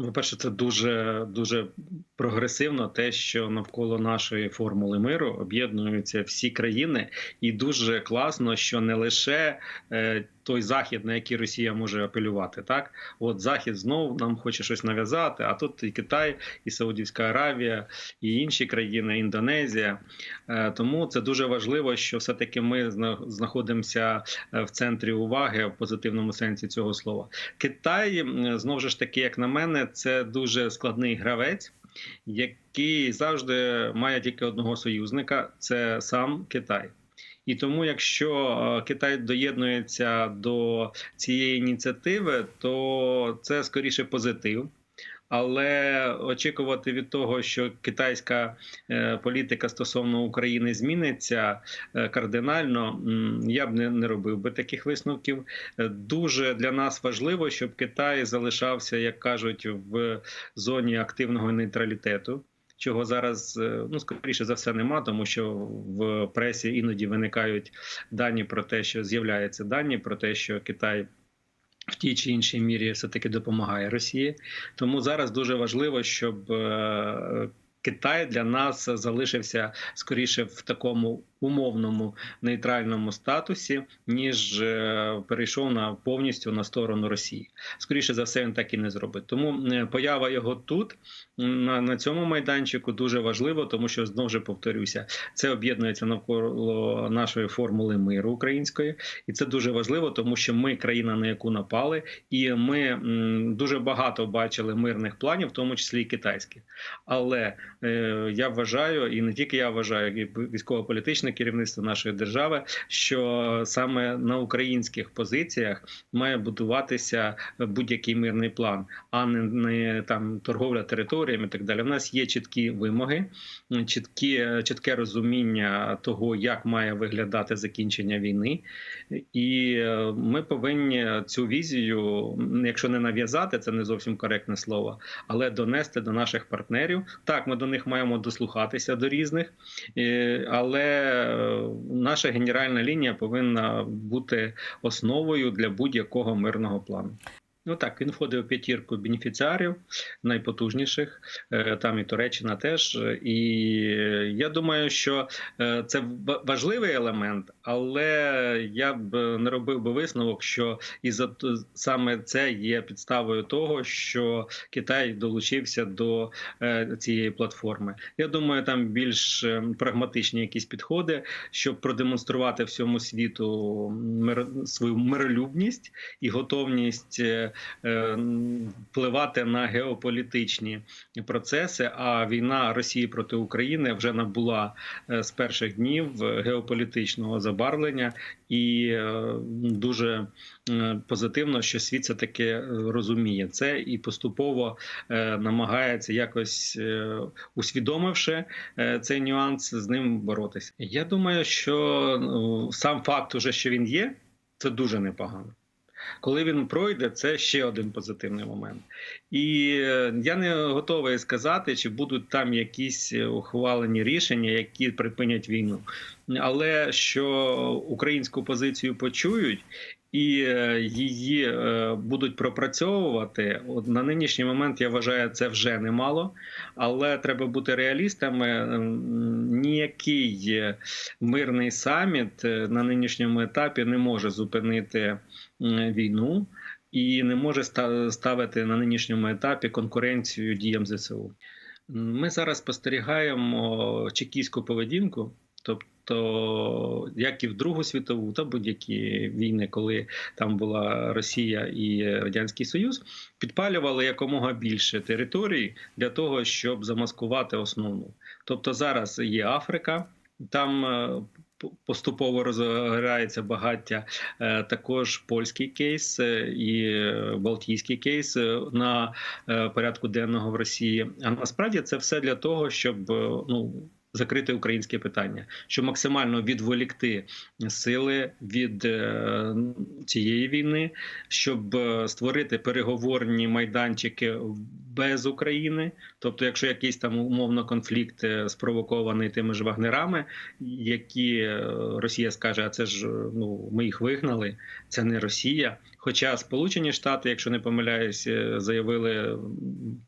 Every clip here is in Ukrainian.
Ну, По-перше, це дуже дуже прогресивно, те, що навколо нашої формули миру об'єднуються всі країни, і дуже класно, що не лише е, той захід, на який Росія може апелювати, так от захід знову нам хоче щось нав'язати. А тут і Китай, і Саудівська Аравія, і інші країни, Індонезія. Е, тому це дуже важливо, що все таки ми знаходимося е, в центрі уваги в позитивному сенсі цього слова. Китай знову ж таки, як на мене, це дуже складний гравець. Який завжди має тільки одного союзника, це сам Китай. І тому, якщо е, Китай доєднується до цієї ініціативи, то це скоріше позитив. Але очікувати від того, що китайська е, політика стосовно України зміниться е, кардинально, я б не робив би таких висновків. Дуже для нас важливо, щоб Китай залишався, як кажуть, в зоні активного нейтралітету чого зараз е, ну скоріше за все нема, тому що в пресі іноді виникають дані про те, що з'являються дані про те, що Китай. В тій чи іншій мірі все таки допомагає Росії, тому зараз дуже важливо, щоб е, Китай для нас залишився скоріше в такому умовному нейтральному статусі, ніж е, перейшов на повністю на сторону Росії. Скоріше за все, він так і не зробить. Тому е, поява його тут на на цьому майданчику дуже важливо, тому що знову ж повторюся, це об'єднується навколо нашої формули миру української, і це дуже важливо, тому що ми країна, на яку напали, і ми м, дуже багато бачили мирних планів, в тому числі і китайських. Але е, я вважаю, і не тільки я вважаю, як військово-політичний політичне керівництво нашої держави, що саме на українських позиціях має будуватися будь-який мирний план, а не, не там торговля територіями. і Так далі. У нас є чіткі вимоги, чіткі чітке розуміння того, як має виглядати закінчення війни, і е, ми повинні цю візію, якщо не нав'язати, це не зовсім коректне слово, але донести до наших партнерів. Так, ми до них маємо дослухатися до різних, е, але наша генеральна лінія повинна бути основою для будь-якого мирного плану. Ну так, він входить у п'ятірку бенефіціарів найпотужніших, е, там і Туреччина теж. І я думаю, що е, це важливий елемент, але я б не робив би висновок, що і за саме це є підставою того, що Китай долучився до е, цієї платформи. Я думаю, там більш прагматичні якісь підходи, щоб продемонструвати всьому світу свою миролюбність і готовність. Е, впливати на геополітичні процеси. А війна Росії проти України вже набула е, з перших днів геополітичного забарвлення, і е, дуже позитивно, що світ це таки розуміє це і поступово намагається якось усвідомивши цей нюанс, з ним боротися. Я думаю, що ну, сам факт, уже що він є, це дуже непогано. Коли він пройде, це ще один позитивний момент. І е, я не готовий сказати, чи будуть там якісь ухвалені рішення, які припинять війну. Але що українську позицію почують. І е, її е, будуть пропрацьовувати на нинішній момент. Я вважаю, це вже немало, але треба бути реалістами. Ніякий мирний саміт на нинішньому етапі не може зупинити війну і не може ставити на нинішньому етапі конкуренцію діям ЗСУ. Ми зараз спостерігаємо чекійську поведінку, тобто як і в Другу світову, та будь-які війни, коли там була Росія і Радянський Союз, підпалювали якомога більше територій для того, щоб замаскувати основну. Тобто зараз є Африка. Там е, поступово розгорається багаття. Е, також польський кейс е, і Балтійський кейс на порядку денного в Росії. А насправді це все для того, щоб ну закрити українське питання, щоб максимально відволікти сили від е, цієї війни, щоб е, створити переговорні майданчики без України. Тобто, якщо якийсь там умовно конфлікт е, спровокований тими ж вагнерами, які Росія скаже, а це ж ну ми їх вигнали, це не Росія. Хоча Сполучені Штати, якщо не помиляюсь, е, заявили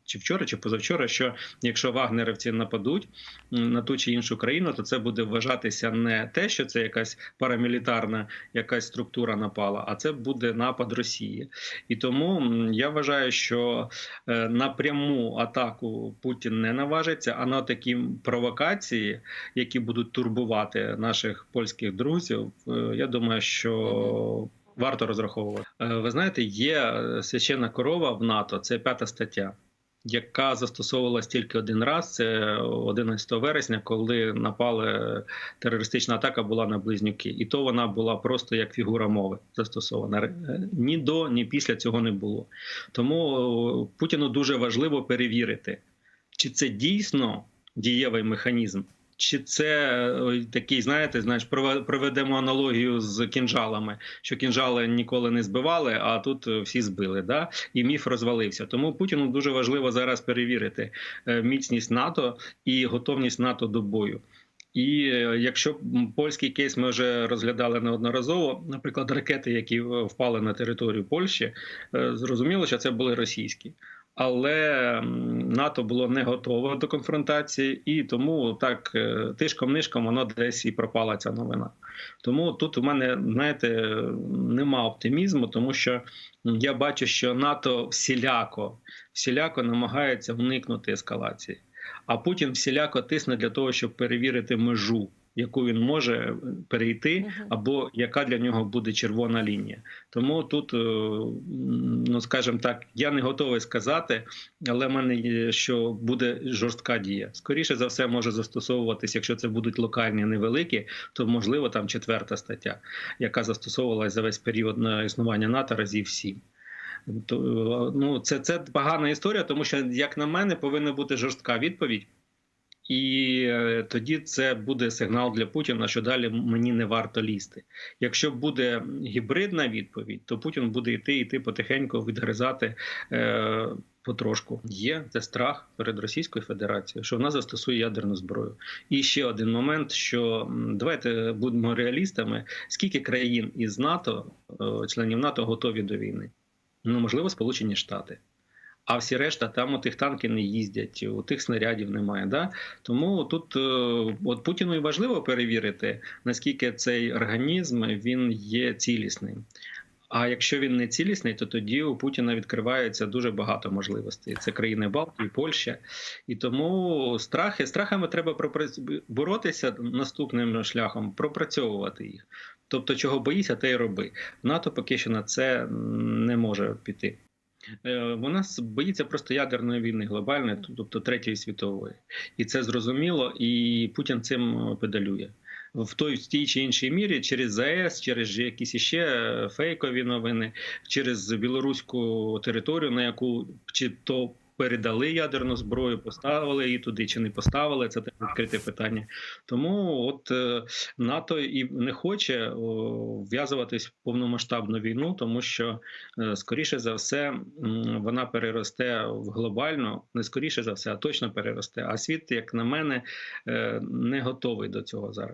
чи вчора, чи позавчора, що якщо вагнерівці нападуть на ту чи іншу країну, то це буде вважатися не те, що це якась парамілітарна якась структура напала, а це буде напад Росії. І тому я вважаю, що е, на пряму атаку Путін не наважиться, а на такі провокації, які будуть турбувати наших польських друзів, е, я думаю, що. Варто розраховувати. Е, Ви знаєте, є е, священна корова в НАТО, це п'ята стаття, яка застосовувалась тільки один раз. Це 11 вересня, коли напали терористична атака була на близнюки, і то вона була просто як фігура мови застосована. Е, Ні до, ні після цього не було. Тому е, Путіну дуже важливо перевірити, чи це дійсно дієвий механізм. Чи це е, такий, знаєте, прове- проведемо аналогію з кінжалами, що кінжали ніколи не збивали, а тут е, всі збили, да? і міф розвалився. Тому Путіну дуже важливо зараз перевірити е, міцність НАТО і готовність НАТО до бою. І якщо польський кейс ми вже розглядали неодноразово, наприклад, ракети, які впали на територію Польщі, зрозуміло, що це були російські. Але НАТО було не готове до конфронтації, і тому так е, тишком-нишком воно десь і пропала ця новина. Тому тут у мене, знаєте, нема оптимізму, тому що я бачу, що НАТО всіляко, всіляко намагається уникнути ескалації. А Путін всіляко тисне для того, щоб перевірити межу, яку він може перейти, або яка для нього буде червона лінія. Тому тут, е, ну скажімо так, я не готовий сказати, але в мене є, що буде жорстка дія. Скоріше за все, може застосовуватись, якщо це будуть локальні невеликі, то можливо там четверта стаття, яка застосовувалась за весь період на існування НАТО разів сім. Е, ну, це, це погана історія, тому що, як на мене, повинна бути жорстка відповідь. І е, тоді це буде сигнал для Путіна, що далі мені не варто лізти. Якщо буде гібридна відповідь, то Путін буде йти, йти потихеньку відгризати е, потрошку. Є це страх перед Російською Федерацією, що вона застосує ядерну зброю. І ще один момент: що давайте будемо реалістами: скільки країн із НАТО, е, членів НАТО, готові до війни? Ну можливо, Сполучені Штати. А всі решта там у тих танки не їздять, у тих снарядів немає. Да? Тому тут е, от Путіну і важливо перевірити, наскільки цей організм він є цілісним. А якщо він не цілісний, то тоді у Путіна відкривається дуже багато можливостей. Це країни Балтії, Польща. І тому страхи страхами треба боротися наступним шляхом, пропрацьовувати їх. Тобто, чого боїся, те й роби. НАТО поки що на це не може піти. Е, Вона боїться просто ядерної війни глобальної, тобто третьої світової, і це зрозуміло. І Путін цим е, педалює в той в тій чи іншій мірі через ЗАЕС, через якісь іще е, фейкові новини, через білоруську територію, на яку чи то. Передали ядерну зброю, поставили її туди чи не поставили. Це теж відкрите питання. Тому от е, НАТО і не хоче вв'язуватись в повномасштабну війну, тому що е, скоріше за все вона переросте в глобальну, не скоріше за все, а точно переросте. А світ, як на мене, е, не готовий до цього зараз.